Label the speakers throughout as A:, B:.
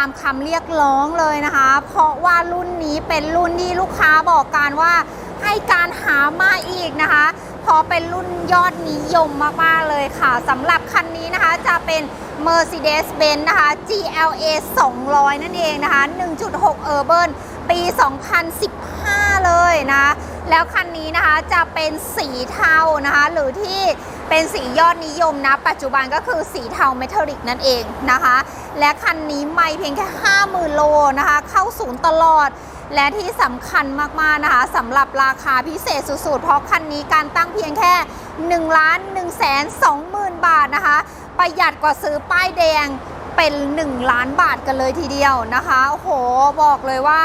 A: ามคำเรียกร้องเลยนะคะ เพราะว่ารุ่นนี้เป็นรุ่นที่ลูกค้าบอกกันว่าให้การหามาอีกนะคะเพราะเป็นรุ่นยอดนิยมมาก ๆ เลยค่ะสำหรับคันนี้นะคะจะเป็น Mercedes-Benz นะคะ GLA 200 นั่นเองนะคะ 1.6 Urban ปี 2015 เลยนะ แล้วคันนี้นะคะจะเป็นสีเทานะคะ หรือที่เป็นสียอด นิยมนะ ปัจจุบันก็คือสีเทาเมทัลลิกนั่นเองนะคะ และคันนี้ไม่เพียงแค่ 50,000 โลนะคะ เข้าศูนย์ตลอด และที่สำคัญมาก ๆ นะคะสำหรับราคาพิเศษสุด ๆ เพราะคันนี้การตั้งเพียงแค่1ล้าน1แสน20,000 บาทนะคะ ประหยัดกว่าซื้อป้ายแดงเป็น 1 ล้านบาทกันเลยทีเดียวนะคะ โอ้โห บอกเลยว่า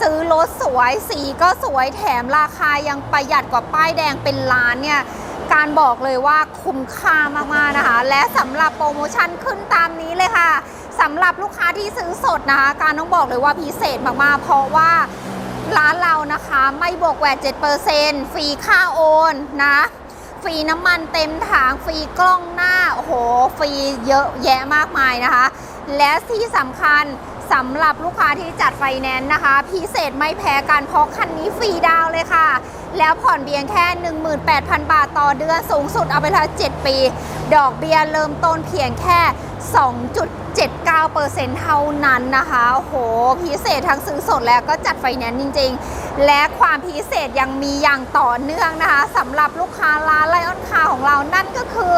A: ซื้อรถสวยสีก็สวยแถมราคายังประหยัดกว่าป้ายแดงเป็นล้านเนี่ย การบอกเลยว่าคุ้มค่ามากๆนะคะ และสำหรับโปรโมชั่นขึ้นตามนี้เลยค่ะสำหรับลูกค้าที่ซื้อสดนะคะ การต้องบอกเลยว่าพิเศษมากๆ เพราะว่าร้านเรานะคะไม่บวกแหวด7%ฟรีค่าโอนนะฟรีน้ำมันเต็มถังฟรีกล้องหน้าโอ้โหฟรีเยอะแยะมากมายนะคะ และที่สำคัญสำหรับลูกค้าที่จัดไฟแนนซ์นะคะ พิเศษไม่แพ้กันเพราะคันนี้ฟรีดาวเลยค่ะ แล้วผ่อนเพียงแค่ 18,000 บาทต่อเดือนสูงสุดเอาไปเลย7ปี ดอกเบีย้ยเริ่มต้นเพียงแค่ 2.79%เท่านั้นนะคะ โอ้โห พิเศษทั้งซื้อสดแล้วก็จัดไฟแนนซ์จริง ๆ และความพิเศษยังมีอย่างต่อเนื่องนะคะสำหรับลูกค้าร้านไลออนคาของเรานั่นก็คือ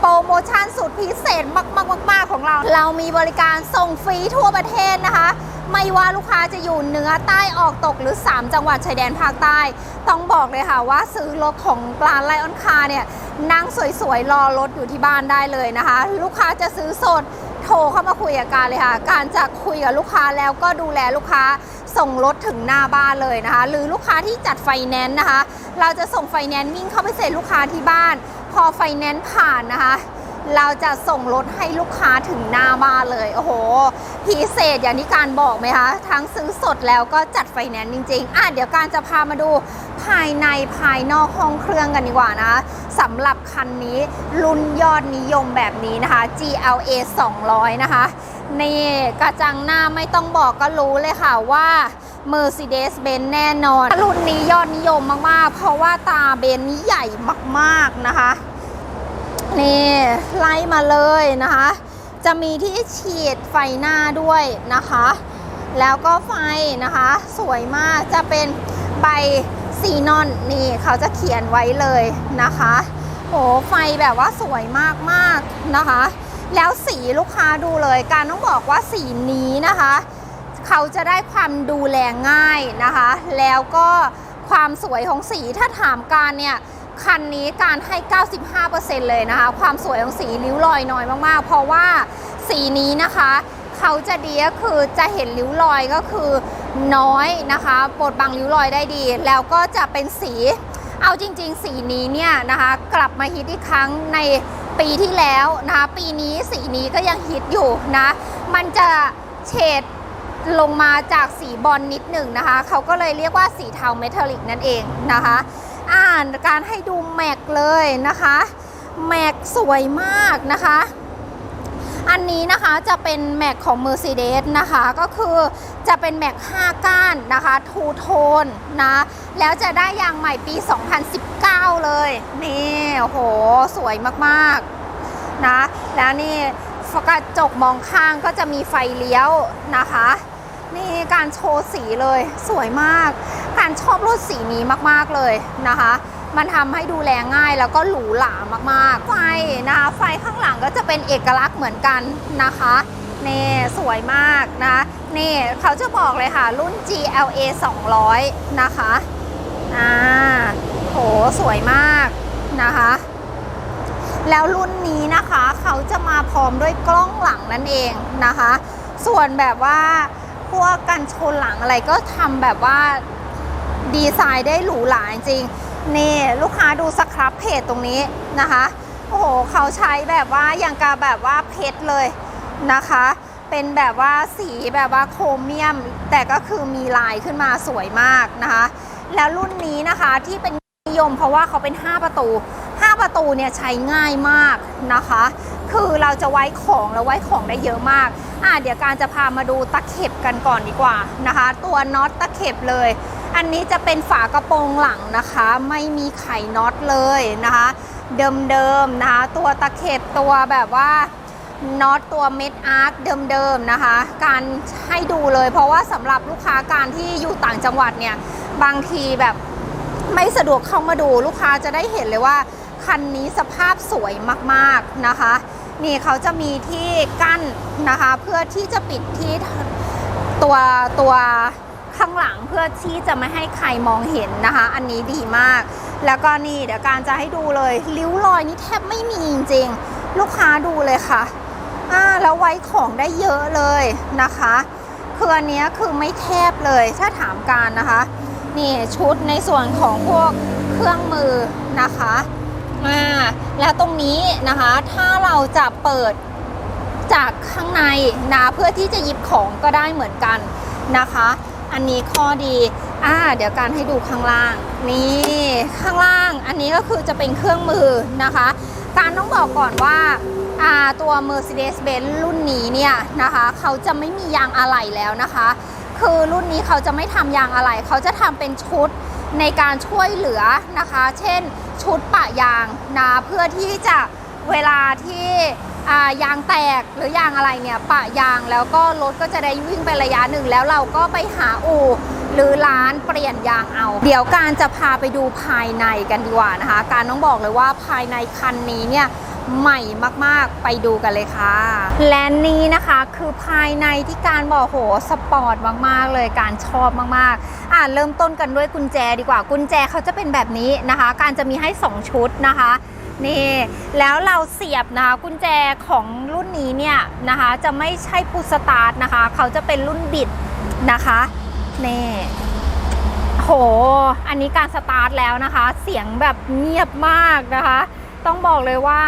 A: โปรโมชั่นสุดพิเศษมากๆๆ ของเรา เรามีบริการส่งฟรีทั่วประเทศนะคะ ไม่ว่าลูกค้าจะอยู่เหนือใต้ออกตกหรือ 3 จังหวัดชายแดนภาคใต้ ต้องบอกเลยค่ะว่าซื้อรถของร้านไลออนคาเนี่ยนั่งสวยๆ รอรถอยู่ที่บ้านได้เลยนะคะ ลูกค้าจะซื้อสดโทรเข้ามาคุยกับการเลยค่ะ การจะคุยกับลูกค้าแล้วก็ดูแลลูกค้าส่งรถถึงหน้าบ้านเลยนะคะ หรือลูกค้าที่จัดไฟแนนซ์นะคะ เราจะส่งไฟแนนซ์วิ่งเข้าไปเซ็นลูกค้าที่บ้าน พอไฟแนนซ์ผ่านนะคะ เราจะส่งรถให้ลูกค้าถึงหน้าบ้านเลย โอ้โห พิเศษอย่างที่การบอกไหมคะ ทั้งซื้อสดแล้วก็จัดไฟแนนซ์จริงๆ อะเดี๋ยวการจะพามาดูภายในภายนอกห้องเครื่องกันดีกว่านะสำหรับคันนี้รุ่นยอดนิยมแบบนี้นะคะ GLA 200 นะคะ นี่กระจังหน้าไม่ต้องบอกก็รู้เลยค่ะว่า Mercedes-Benz แน่นอน รุ่นนี้ยอดนิยมมากๆ เพราะว่าตาเบนนี้ใหญ่มากๆนะคะ นี่ไล่มาเลยนะคะ จะมีที่ฉีดไฟหน้าด้วยนะคะ แล้วก็ไฟนะคะ สวยมากจะเป็นใบซีนอนนี่เขาจะเขียนไว้เลยนะคะโหไฟแบบว่าสวยมากๆนะคะ แล้วสีลูกค้าดูเลยการต้องบอกว่าสีนี้นะคะ เขาจะได้ความดูแลง่ายนะคะ แล้วก็ความสวยของสีถ้าถามการเนี่ย คันนี้การให้ 95%เลยนะคะ ความสวยของสีริ้วรอยน้อยมากๆ เพราะว่าสีนี้นะคะเขาจะดีก็คือจะเห็นริ้วรอยก็คือน้อยนะคะบดบังริ้วรอยได้ดี แล้วก็จะเป็นสีเอาจริง ๆ สีนี้เนี่ยนะคะ กลับมาฮิตอีกครั้งในปีที่แล้วนะคะปีนี้สีนี้ก็ยังฮิตอยู่นะ มันจะเฉดลงมาจากสีบอลนิดหนึ่งนะคะ เขาก็เลยเรียกว่าสีเทาเมทัลลิกนั่นเองนะคะ การให้ดูแม็กเลยนะคะ แม็กสวยมากนะคะ อันนี้นะคะจะเป็นแม็กของ Mercedes นะคะ ก็คือจะเป็นแม็ก5ก้านนะคะทูโทนนะ แล้วจะได้ยางใหม่ปี 2019 เลย นี่โอ้โหสวยมากๆนะ แล้วนี่กระจกมองข้างก็จะมีไฟเลี้ยวนะคะ นี่การโชว์สีเลยสวยมาก การชอบรถสีนี้มากๆเลยนะคะ มันทำให้ดูแลง่ายแล้วก็หรูหรามากๆ ไฟนะคะไฟข้างหลังก็จะเป็นเอกลักษณ์เหมือนกันนะคะนี่สวยมากนะนี่เขาจะบอกเลยค่ะ รุ่น GLA 200 นะคะอ่าโหสวยมากนะคะ แล้วรุ่นนี้นะคะเขาจะมาพร้อมด้วยกล้องหลังนั่นเองนะคะ ส่วนแบบว่า พวกกันชนหลังอะไรก็ทำแบบว่าดีไซน์ได้หรูหราจริงนี่ลูกค้าดูสครับเพจตรงนี้นะคะ โอ้โหเขาใช้แบบว่าอย่างกับแบบว่าเพชรเลยนะคะ เป็นแบบว่าสีแบบว่าโครเมียม แต่ก็คือมีลายขึ้นมาสวยมากนะคะ แล้วรุ่นนี้นะคะที่เป็นนิยมเพราะว่าเขาเป็น 5 ประตู 5 ประตูเนี่ยใช้ง่ายมากนะคะ คือเราจะไว้ของแล้วไว้ของได้เยอะมากอะเดี๋ยวการจะพามาดูตะเข็บกันก่อนดีกว่านะคะ ตัวน็อตตะเข็บเลย อันนี้จะเป็นฝากระโปรงหลังนะคะ ไม่มีไขน็อตเลยนะคะ เดิมๆนะคะ ตัวตะเข็บตัวแบบว่าน็อตตัวเม็ดอาร์คเดิมๆนะคะ การให้ดูเลยเพราะว่าสำหรับลูกค้าการที่อยู่ต่างจังหวัดเนี่ย บางทีแบบไม่สะดวกเข้ามาดูลูกค้าจะได้เห็นเลยว่า คันนี้สภาพสวยมากๆนะคะ นี่เขาจะมีที่กั้นนะคะ เพื่อที่จะปิดที่ตัวตัวข้างหลังเพื่อที่จะไม่ให้ใครมองเห็นนะคะ อันนี้ดีมาก แล้วก็นี่เดี๋ยวการจะให้ดูเลยริ้วรอยนี่แทบไม่มีจริงๆ ลูกค้าดูเลยค่ะอ่าแล้วไว้ของได้เยอะเลยนะคะคืออันนี้คือไม่แคบเลยถ้าถามการนะคะ นี่ชุดในส่วนของพวกเครื่องมือนะคะ อ่าแล้วตรงนี้นะคะ ถ้าเราจะเปิดจากข้างในนะเพื่อที่จะหยิบของก็ได้เหมือนกันนะคะ อันนี้ข้อดีอ่าเดี๋ยวการให้ดูข้างล่าง นี่ข้างล่าง อันนี้ก็คือจะเป็นเครื่องมือนะคะ การต้องบอกก่อนว่าอ่าตัว Mercedes-Benz รุ่นนี้เนี่ยนะคะ เขาจะไม่มียางอะไหล่แล้วนะคะ คือรุ่นนี้เขาจะไม่ทำยางอะไหล่เขาจะทำเป็นชุดในการช่วยเหลือนะคะ เช่นชุดปะยางนะเพื่อที่จะเวลาที่ยางแตกหรือยางอะไรเนี่ยปะยางแล้วก็รถก็จะได้วิ่งไประยะหนึ่งแล้วเราก็ไปหาอู่หรือร้านเปลี่ยนยางเอา เดี๋ยวการจะพาไปดูภายในกันดีกว่านะคะ การต้องบอกเลยว่าภายในคันนี้เนี่ย ใหม่มากๆ ไปดูกันเลยค่ะ และนี้นะคะคือภายในที่การบอกโหสปอร์ตมากๆเลยการชอบมากๆ อ่าเริ่มต้นกันด้วยกุญแจดีกว่า กุญแจเขาจะเป็นแบบนี้นะคะ การจะมีให้ 2 ชุดนะคะนี่แล้วเราเสียบนะคะกุญแจของรุ่นนี้เนี่ยนะคะ จะไม่ใช่พุสตาร์ทนะคะ เขาจะเป็นรุ่นบิดนะคะนี่โห อันนี้การสตาร์ทแล้วนะคะ เสียงแบบเงียบมากนะคะ ต้องบอกเลยว่า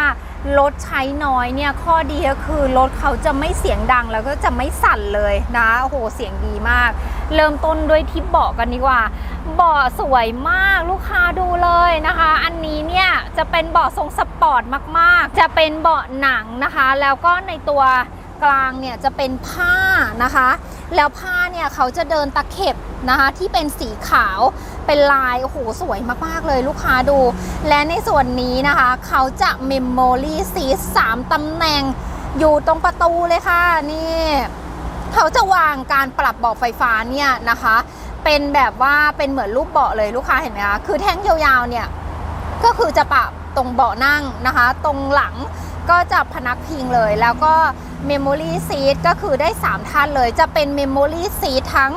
A: รถใช้น้อยเนี่ยข้อดีก็คือรถเขาจะไม่เสียงดังแล้วก็จะไม่สั่นเลยนะโอ้โหเสียงดีมาก เริ่มต้นด้วยที่เบาะกันดีกว่าเบาะสวยมากลูกค้าดูเลยนะคะ อันนี้เนี่ยจะเป็นเบาะทรงสปอร์ตมากๆ จะเป็นเบาะหนังนะคะ แล้วก็ในตัว กลางเนี่ยจะเป็นผ้านะคะ แล้วผ้าเนี่ยเขาจะเดินตะเข็บนะคะที่เป็นสีขาวเป็นลายโอ้โหสวยมาก ๆ เลยลูกค้าดู และในส่วนนี้นะคะ เขาจะ Memory Seat 3ตำแหน่งอยู่ตรงประตูเลยค่ะนี่เขาจะวางการปรับเบาะไฟฟ้าเนี่ยนะคะ เป็นแบบว่าเป็นเหมือนรูปเบาะเลยลูกค้าเห็นไหมคะคือแท่งยาวๆเนี่ยก็คือจะปรับตรงเบาะนั่งนะคะ ตรงหลัง ก็จะพนักพิงเลย แล้วก็ Memory Seat ก็คือได้ 3 ท่านเลย จะเป็น Memory Seat ทั้ง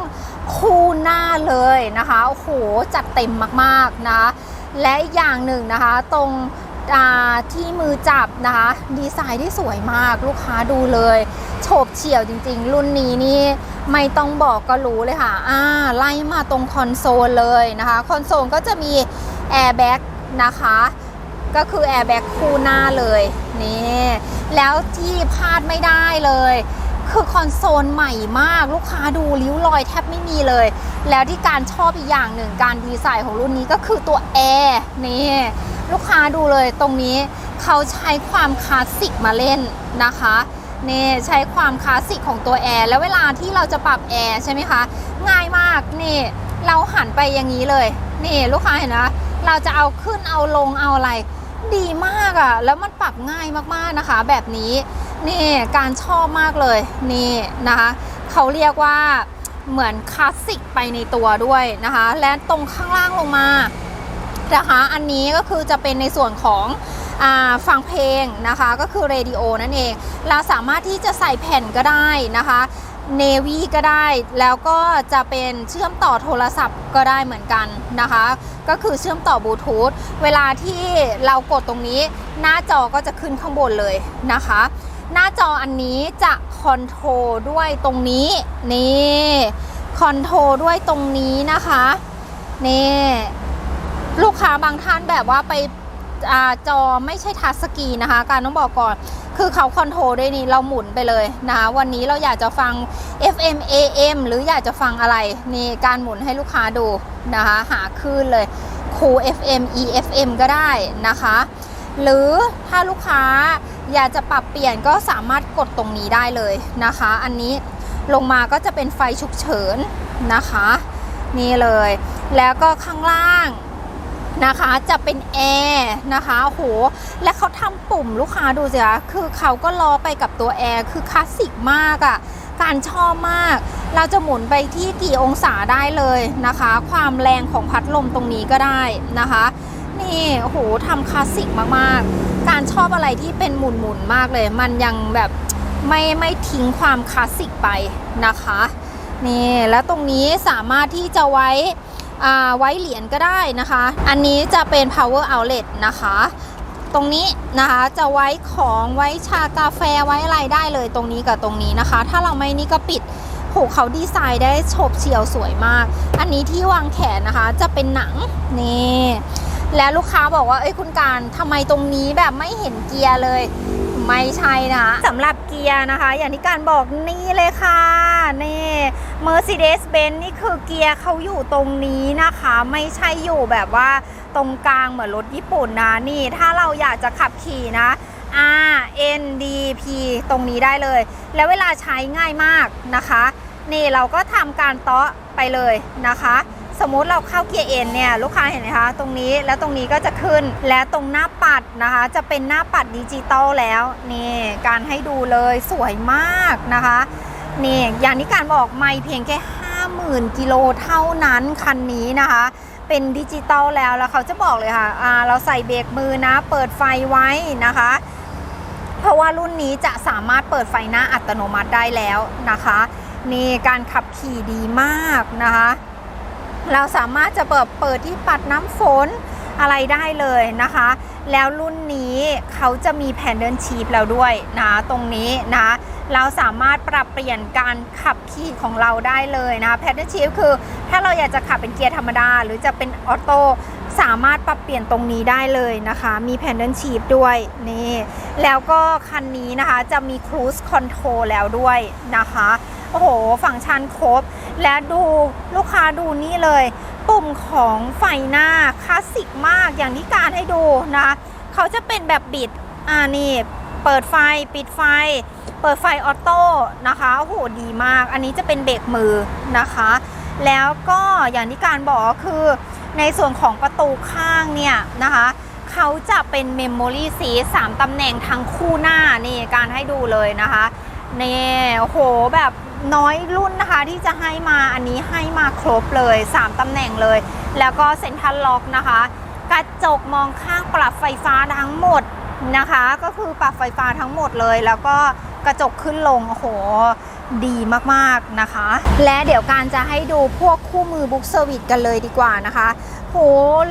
A: คู่หน้าเลยนะคะ โอ้โห จัดเต็มมากๆนะ และอีกอย่างหนึ่งนะคะตรงที่มือจับนะคะ ดีไซน์ที่สวยมากลูกค้าดูเลยโฉบเฉี่ยวจริง ๆ รุ่นนี้นี่ไม่ต้องบอกก็รู้เลยค่ะอ่าไล่มาตรงคอนโซลเลยนะคะ คอนโซลก็จะมีแอร์แบ็กนะคะ ก็คือแอร์แบ็กคู่หน้าเลยนี่แล้วที่พลาดไม่ได้เลย คือคอนโซลใหม่มากลูกค้าดูริ้วรอยแทบไม่มีเลย แล้วที่การชอบอีกอย่างหนึ่งการดีไซน์ของรุ่นนี้ก็คือตัวแอร์นี่ลูกค้าดูเลยตรงนี้เขาใช้ความคลาสสิกมาเล่นนะคะนี่ใช้ความคลาสสิกของตัวแอร์แล้วเวลาที่เราจะปรับแอร์ใช่ไหมคะ ง่ายมากนี่เราหันไปอย่างนี้เลย นี่ลูกค้าเห็นไหมเราจะเอาขึ้นเอาลงเอาอะไร ดีมากอะ่ะ แล้วมันปรับง่ายมากๆนะคะ แบบนี้นี่การชอบมากเลยนี่นะคะเขาเรียกว่าเหมือนคลาสสิกไปในตัวด้วยนะคะ และตรงข้างล่างลงมานะคะอันนี้ก็คือจะเป็นในส่วนของอฟังเพลงนะคะก็คือเรดิโอนั่นเอง เราสามารถที่จะใส่แผ่นก็ได้นะคะ เนวีก็ได้ แล้วก็จะเป็นเชื่อมต่อโทรศัพท์ก็ได้เหมือนกันนะคะ ก็คือเชื่อมต่อบลูทูธเวลาที่เรากดตรงนี้ หน้าจอก็จะขึ้นข้างบนเลยนะคะ หน้าจออันนี้จะคอนโทรด้วยตรงนี้ นี่คอนโทรด้วยตรงนี้นะคะ นี่ ลูกค้าบางท่านแบบว่าไป จอไม่ใช่ทัชสกีนะคะ การต้องบอกก่อน คือเขาคอนโทรลด้วยนี่เราหมุนไปเลยนะคะวันนี้เราอยากจะฟัง FM AM หรืออยากจะฟังอะไร นี่การหมุนให้ลูกค้าดูนะคะ หาคลื่นเลยคู FM EFM ก็ได้นะคะ หรือถ้าลูกค้าอยากจะปรับเปลี่ยนก็สามารถกดตรงนี้ได้เลยนะคะ อันนี้ลงมาก็จะเป็นไฟฉุกเฉินนะคะ นี่เลย แล้วก็ข้างล่าง นะคะจะเป็นแอร์นะคะโอ้โหและเขาทำปุ่มลูกค้าดูสิคะคือเขาก็ล้อไปกับตัวแอร์คือคลาสสิกมากอะ่ะการชอบมาก เราจะหมุนไปที่กี่องศาได้เลยนะคะ ความแรงของพัดลมตรงนี้ก็ได้นะคะ นี่โอ้โหทำคลาสสิกมากๆ การชอบอะไรที่เป็นหมุนๆมากเลย มันยังแบบไม่ไม่ทิ้งความคลาสสิกไปนะคะ นี่แล้วตรงนี้สามารถที่จะไว้ ไว้เหรียญก็ได้นะคะ อันนี้จะเป็น power outlet นะคะ ตรงนี้นะคะจะไว้ของไว้ชากาแฟไว้อะไรได้เลยตรงนี้กับตรงนี้นะคะ ถ้าเราไม่นี่ก็ปิดโหเขาดีไซน์ได้โฉบเฉี่ยวสวยมาก อันนี้ที่วางแขนนะคะจะเป็นหนังนี่แล้วลูกค้าบอกว่าเอ้ยคุณการทำไมตรงนี้แบบไม่เห็นเกียร์เลย ไม่ใช่นะสำหรับเกียร์นะคะ อย่างที่การบอกนี่เลยค่ะนี่ Mercedes-Benz นี่คือเกียร์เขาอยู่ตรงนี้นะคะ ไม่ใช่อยู่แบบว่าตรงกลางเหมือนรถญี่ปุ่นนะนี่ ถ้าเราอยากจะขับขี่นะ R N D P ตรงนี้ได้เลย แล้วเวลาใช้ง่ายมากนะคะ นี่เราก็ทำการเตาะไปเลยนะคะ สมมุติเราเข้าเกียร์เอ็นเนี่ยลูกค้าเห็นไหมคะตรงนี้แล้วตรงนี้ก็จะขึ้นและตรงหน้าปัดนะคะ จะเป็นหน้าปัดดิจิตอลแล้วนี่การให้ดูเลยสวยมากนะคะนี่อย่างที่การบอกไม่เพียงแค่50,000กิโลเท่านั้นคันนี้นะคะ เป็นดิจิตอลแล้วแล้วเขาจะบอกเลยค่ะอ่าเราใส่เบรกมือนะ เปิดไฟไว้นะคะ เพราะว่ารุ่นนี้จะสามารถเปิดไฟหน้าอัตโนมัติได้แล้วนะคะนี่การขับขี่ดีมากนะคะ เราสามารถจะเปิดเปิดที่ปัดน้ำฝนอะไรได้เลยนะคะ แล้วรุ่นนี้เขาจะมีแผ่นเดินชีพแล้วด้วยนะตรงนี้นะ เราสามารถปรับเปลี่ยนการขับขี่ของเราได้เลยนะแพดเดิลชีฟคือ ถ้าเราอยากจะขับเป็นเกียร์ธรรมดา หรือจะเป็นออโต้สามารถปรับเปลี่ยนตรงนี้ได้เลยนะคะ มีแผ่นเดิลชีฟด้วยนี่แล้วก็คันนี้นะคะจะมีครู i คอนโทรลแล้วด้วยนะคะ โอ้โหฟังชันครบ และดูลูกค้าดูนี่เลย ปุ่มของไฟหน้าคลาสสิกมากอย่างที่การให้ดูนะเขาจะเป็นแบบบิดอ่านี่เปิดไฟปิดไฟ เปิดไฟออโต้นะคะโอ้โหดีมาก อันนี้จะเป็นเบรกมือนะคะ แล้วก็อย่างที่การบอกคือในส่วนของประตูข้างเนี่ยนะคะเขาจะเป็นเมมโมรี่สีสามตำแหน่งทั้งคู่หน้านี่การให้ดูเลยนะคะ นี่โอ้โหแบบน้อยรุ่นนะคะที่จะให้มาอันนี้ให้มาครบเลย 3 ตำแหน่งเลย แล้วก็เซ็นทรัลล็อกนะคะ กระจกมองข้างปรับไฟฟ้าทั้งหมดนะคะ ก็คือปรับไฟฟ้าทั้งหมดเลย แล้วก็กระจกขึ้นลงโอ้โหดีมากๆนะคะ และเดี๋ยวการจะให้ดูพวกคู่มือบุ๊กเซอร์วิสกันเลยดีกว่านะคะ โห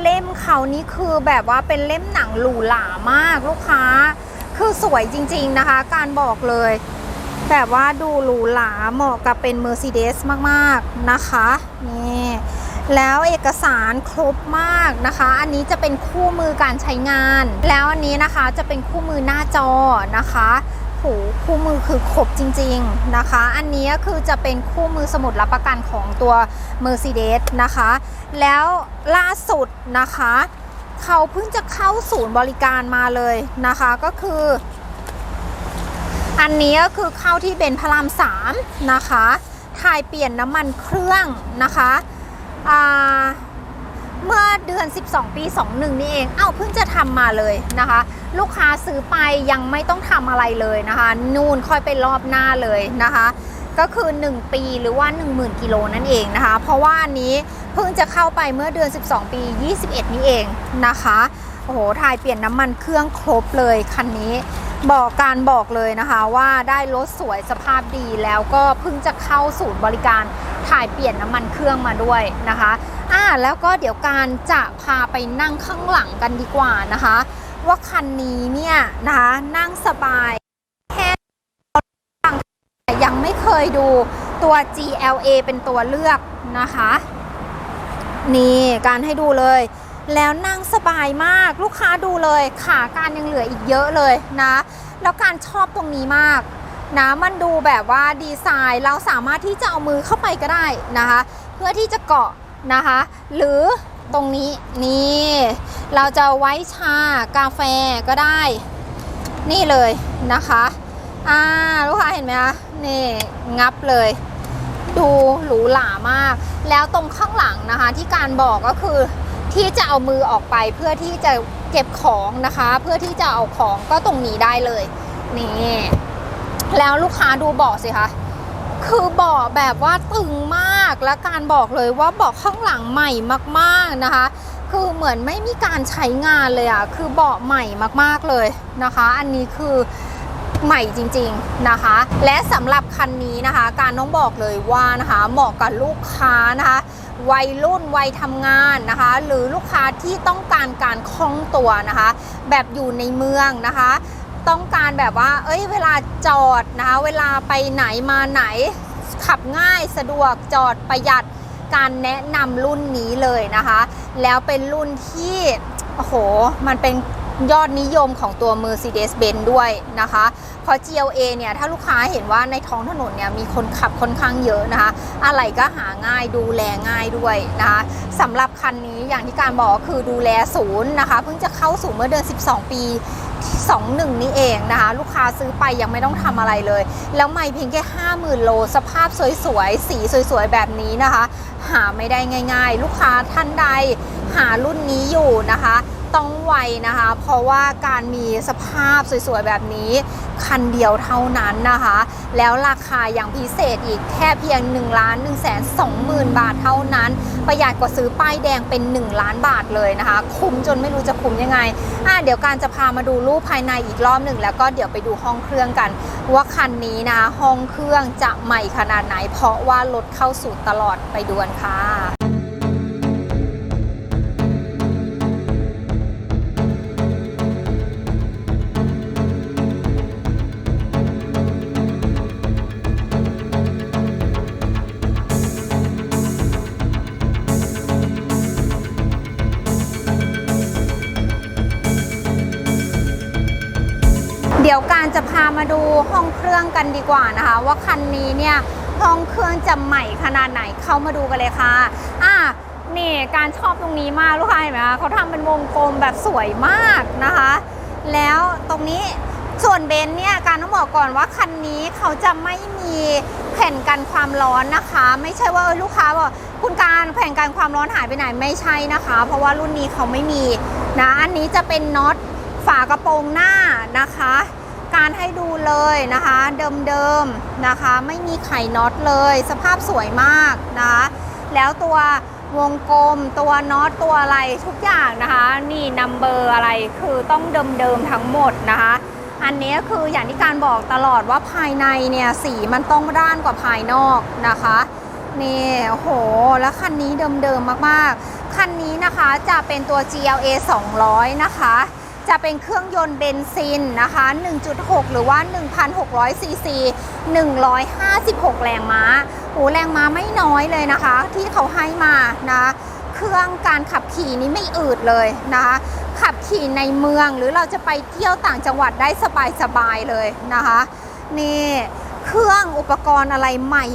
A: เล่มเขานี่คือแบบว่าเป็นเล่มหนังหรูหรามากลูกค้า คือสวยจริงๆนะคะ การบอกเลย แบบว่าดูหรูหราเหมาะกับเป็น Mercedes มากๆนะคะนี่แล้วเอกสารครบมากนะคะ อันนี้จะเป็นคู่มือการใช้งาน แล้วอันนี้นะคะจะเป็นคู่มือหน้าจอนะคะโหคู่มือคือครบจริง ๆนะคะ อันนี้คือจะเป็นคู่มือสมุดรับประกันของตัว Mercedes นะคะ แล้วล่าสุดนะคะ เขาเพิ่งจะเข้าศูนย์บริการมาเลยนะคะ ก็คือ อันนี้ก็คือเข้าที่เบนพระรามสามนะคะถ่ายเปลี่ยนน้ำมันเครื่องนะคะเมื่อเดือน 12 ปี 21 นี่เอง เอ้าเพิ่งจะทำมาเลยนะคะ ลูกค้าซื้อไปยังไม่ต้องทำอะไรเลยนะคะ นู่นค่อยไปรอบหน้าเลยนะคะ ก็คือ 1 ปีหรือว่า 10,000 กิโลนั่นเองนะคะ เพราะว่าอันนี้เพิ่งจะเข้าไปเมื่อเดือน 12 ปี 21 นี่เองนะคะ โอ้โหถ่ายเปลี่ยนน้ำมันเครื่องครบเลยคันนี้ บอกการบอกเลยนะคะว่าได้รถสวยสภาพดีแล้วก็เพิ่งจะเข้าศูนย์บริการถ่ายเปลี่ยนน้ำมันเครื่องมาด้วยนะคะอ่าแล้วก็เดี๋ยวการจะพาไปนั่งข้างหลังกันดีกว่านะคะ ว่าคันนี้เนี่ยนะคะนั่งสบายแค่ยังไม่เคยดูตัว GLA เป็นตัวเลือกนะคะ นี่การให้ดูเลย แล้วนั่งสบายมากลูกค้าดูเลยขาการยังเหลืออีกเยอะเลยนะ แล้วการชอบตรงนี้มากนะมันดูแบบว่าดีไซน์เราสามารถที่จะเอามือเข้าไปก็ได้นะคะ เพื่อที่จะเกาะนะคะ หรือตรงนี้นี่เราจะไว้ชากาแฟก็ได้ นี่เลยนะคะอ่าลูกค้าเห็นไหมคะนี่งับเลย ดูหรูหรามาก แล้วตรงข้างหลังนะคะที่การบอกก็คือ ที่จะเอามือออกไปเพื่อที่จะเก็บของนะคะ เพื่อที่จะเอาของก็ตรงนี้ได้เลยนี่แล้วลูกค้าดูเบาะสิคะคือเบาะแบบว่าตึงมากและการบอกเลยว่าเบาะข้างหลังใหม่มากๆนะคะ คือเหมือนไม่มีการใช้งานเลยอะ่ะคือเบาะใหม่มากๆเลยนะคะ อันนี้คือใหม่จริงๆนะคะ และสำหรับคันนี้นะคะ การต้องบอกเลยว่านะคะเหมาะกับลูกค้านะคะ วัยรุ่นวัยทำงานนะคะ หรือลูกค้าที่ต้องการการคล่องตัวนะคะ แบบอยู่ในเมืองนะคะ ต้องการแบบว่า เอ้ยเวลาจอดนะคะ เวลาไปไหนมาไหน ขับง่ายสะดวกจอดประหยัดการแนะนำรุ่นนี้เลยนะคะ แล้วเป็นรุ่นที่โอ้โหมันเป็นยอดนิยมของตัว Mercedes-Benz ด้วยนะคะ เพราะ GLA เนี่ยถ้าลูกค้าเห็นว่าในท้องถนนเนี่ยมีคนขับค่อนข้างเยอะนะคะ อะไรก็หาง่ายดูแลง่ายด้วยนะคะสำหรับคันนี้อย่างที่การบอกก็คือดูแลศูนย์นะคะเพิ่งจะเข้าสู่เมื่อเดือน 12 ปี21 นี่เองนะคะ ลูกค้าซื้อไปยังไม่ต้องทำอะไรเลย แล้วไม่เพียงแค่ 50,000 โล สภาพสวยๆ สีสวยๆ แบบนี้นะคะ หาไม่ได้ง่าย ๆ ลูกค้าท่านใดหารุ่นนี้อยู่นะคะ ต้องไวนะคะ เพราะว่าการมีสภาพสวยๆ แบบนี้ คันเดียวเท่านั้นนะคะ แล้วราคาอย่างพิเศษอีกแค่เพียง1ล้าน1 2 0 0 0 0 บาทเท่านั้น ประหยัดกว่าซื้อป้ายแดงเป็น 1 ล้านบาทเลยนะคะ คุ้มจนไม่รู้จะคุ้มยังไงอะเดี๋ยวการจะพามาดูรูปภายในอีกรอบหนึ่งแล้วก็เดี๋ยวไปดูห้องเครื่องกัน ว่าคันนี้นะห้องเครื่องจะใหม่ขนาดไหน เพราะว่ารถเข้าสู่ตลอดไปดูกันค่ะ ยวการจะพามาดูห้องเครื่องกันดีกว่านะคะ ว่าคันนี้เนี่ยห้องเครื่องจะใหม่ขนาดไหนเข้ามาดูกันเลยค่ะอะนี่การชอบตรงนี้มากลูกค้าเห็นไหมคะเขาทำเป็นวงกลมแบบสวยมากนะคะ แล้วตรงนี้ส่วนเบนซ์เนี่ยการต้องบอกก่อนว่าคันนี้เขาจะไม่มีแผ่นกันความร้อนนะคะ ไม่ใช่ว่าลูกค้าบอกคุณการแผ่นกันความร้อนหายไปไหนไม่ใช่นะคะ เพราะว่ารุ่นนี้เขาไม่มีนะอันนี้จะเป็นน็อตฝากระโปรงหน้านะคะ การให้ดูเลยนะคะ เดิมๆนะคะ ไม่มีไข่น็อตเลย สภาพสวยมากนะคะ แล้วตัววงกลมตัวน็อตตัวอะไรทุกอย่างนะคะ นี่นัมเบอร์อะไรคือต้องเดิมๆทั้งหมดนะคะ อันนี้คืออย่างที่การบอกตลอดว่าภายในเนี่ยสีมันต้องด้านกว่าภายนอกนะคะนี่โอ้โห แล้วคันนี้เดิมๆมากๆ คันนี้นะคะจะเป็นตัว GLA 200 นะคะ จะเป็นเครื่องยนต์เบนซินนะคะ 1.6 หรือว่า 1,600ซีซี156 แรงม้าโอ้แรงม้าไม่น้อยเลยนะคะ ที่เขาให้มานะเครื่องการขับขี่นี้ไม่อืดเลยนะคะ ขับขี่ในเมืองหรือเราจะไปเที่ยวต่างจังหวัดได้สบายๆเลยนะคะ นี่เครื่องอุปกรณ์อะไรใหม่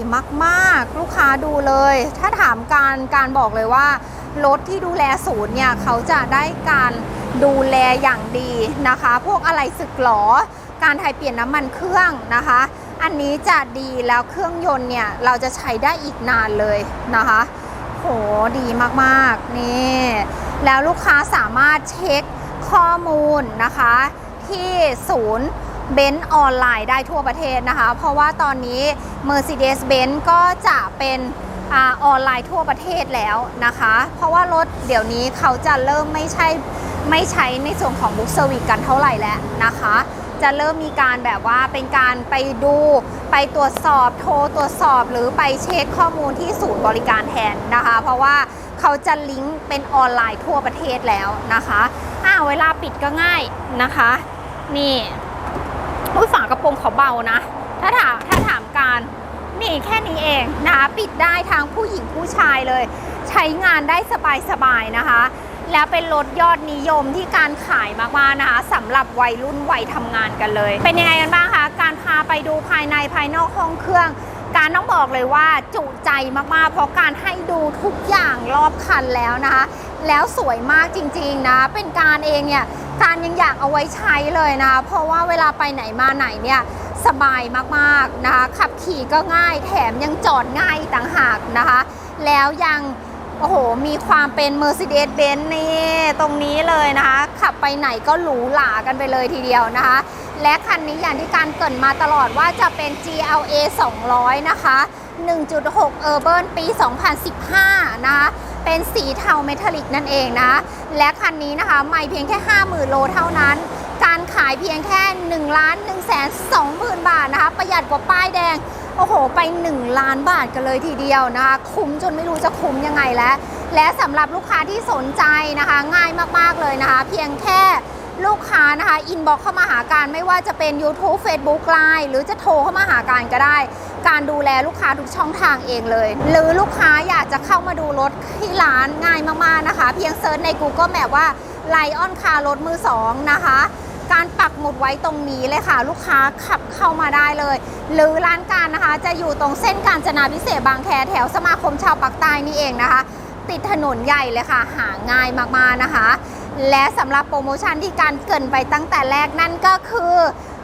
A: มาก ๆ ลูกค้าดูเลย ถ้าถามการการบอกเลยว่า รถที่ดูแลศูนย์เนี่ย เขาจะได้การ ดูแลอย่างดีนะคะ พวกอะไรสึกหรอการถ่ายเปลี่ยนน้ำมันเครื่องนะคะ อันนี้จะดีแล้วเครื่องยนต์เนี่ย เราจะใช้ได้อีกนานเลยนะคะ โหดีมากๆ นี่ แล้วลูกค้าสามารถเช็คข้อมูลนะคะ ที่ศูนย์เบนซ์ออนไลน์ได้ทั่วประเทศนะคะ เพราะว่าตอนนี้ Mercedes-Benz ก็จะเป็นอาออนไลน์ทั่วประเทศแล้วนะคะ เพราะว่ารถเดี๋ยวนี้เขาจะเริ่มไม่ใช่ ไม่ใช้ในส่วนของบุ๊กเซอร์วิสกันเท่าไหร่แล้วนะคะ จะเริ่มมีการแบบว่าเป็นการไปดูไปตรวจสอบโทรตรวจสอบหรือไปเช็คข้อมูลที่ศูนย์บริการแทนนะคะ เพราะว่าเขาจะลิงก์เป็นออนไลน์ทั่วประเทศแล้วนะคะอ่าเวลาปิดก็ง่ายนะคะ นี่อุ้ยฝากระโปรงเขาเบานะ ถ้าถามถ้าถามการนี่แค่นี้เองนะคะปิดได้ทั้งผู้หญิงผู้ชายเลย ใช้งานได้สบายๆนะคะ แล้วเป็นรถยอดนิยมที่การขายมากๆนะคะสำหรับวัยรุ่นวัยทำงานกันเลย เป็นยังไงกันบ้างคะการพาไปดูภายในภายนอกห้องเครื่อง การต้องบอกเลยว่าจุใจมากๆ เพราะการให้ดูทุกอย่างรอบคันแล้วนะคะ แล้วสวยมากจริง ๆ นะ เป็นการเองเนี่ยการยังอยากเอาไว้ใช้เลยนะ เพราะว่าเวลาไปไหนมาไหนเนี่ยสบายมากๆนะคะขับขี่ก็ง่ายแถมยังจอดง่ายต่างหากนะคะ แล้วยัง โอ้โห มีความเป็น Mercedes-Benz นี่ ตรงนี้เลยนะคะ ขับไปไหนก็หรูหรากันไปเลยทีเดียวนะคะ และคันนี้อย่างที่การเกรินมาตลอดว่าจะเป็น GLA 200 นะคะ 1.6 Urban ปี 2015 นะคะ เป็นสีเทาเมทัลลิกนั่นเองนะ และคันนี้นะคะ ไม่เพียงแค่ 50,000 โลเท่านั้น การขายเพียงแค่1ล้าน1 2 0 0 0 0 บาทนะคะ ประหยัดกว่าป้ายแดง โอ้โห ไป 1 ล้านบาทกันเลยทีเดียวนะคะ คุ้มจนไม่รู้จะคุ้มยังไงแล้ว และสำหรับลูกค้าที่สนใจนะคะ ง่ายมากๆเลยนะคะ เพียงแค่ลูกค้านะคะ อินบ็อกเข้ามาหาการไม่ว่าจะเป็น YouTube Facebook Line หรือจะโทรเข้ามาหาการก็ได้ การดูแลลูกค้าทุกช่องทางเองเลย หรือลูกค้าอยากจะเข้ามาดูรถที่ร้านง่ายมากๆนะคะ เพียงเซิร์ชใน Google Map ว่าไลออนคารถมือสองนะคะ การปักหมุดไว้ตรงนี้เลยค่ะ ลูกค้าขับเข้ามาได้เลย หรือร้านการนะคะจะอยู่ตรงเส้นการจนาพิเศษบางแคแถวสมาคมชาวปากใต้นี่เองนะคะ ติดถนนใหญ่เลยค่ะ หาง่ายมากๆนะคะ และสำหรับโปรโมชั่นที่การเกินไปตั้งแต่แรกนั่นก็คือ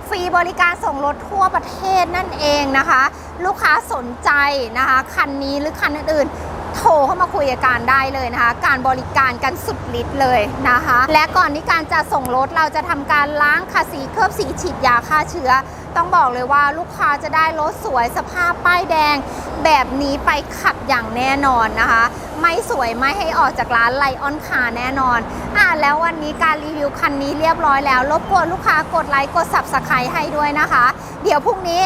A: ฟรีบริการส่งรถทั่วประเทศนั่นเองนะคะ ลูกค้าสนใจนะคะ คันนี้หรือคันอื่น โทรเข้ามาคุยกับการได้เลยนะคะ การบริการกันสุดฤทธิ์เลยนะคะ และก่อนที่การจะส่งรถเราจะทำการล้างขัดสีเคลือบสีฉีดยาฆ่าเชื้อ ต้องบอกเลยว่าลูกค้าจะได้รถสวยสภาพป้ายแดง แบบนี้ไปขับอย่างแน่นอนนะคะ ไม่สวยไม่ให้ออกจากร้านไลออนคาแน่นอนอ่าแล้ววันนี้การรีวิวคันนี้เรียบร้อยแล้วรบกวนลูกค้ากดไลค์กด subscribe ให้ด้วยนะคะ เดี๋ยวพรุ่งนี้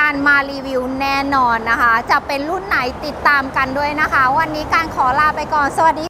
A: การมารีวิวแน่นอนนะคะ จะเป็นรุ่นไหนติดตามกันด้วยนะคะ วันนี้การขอลาไปก่อน สวัสดี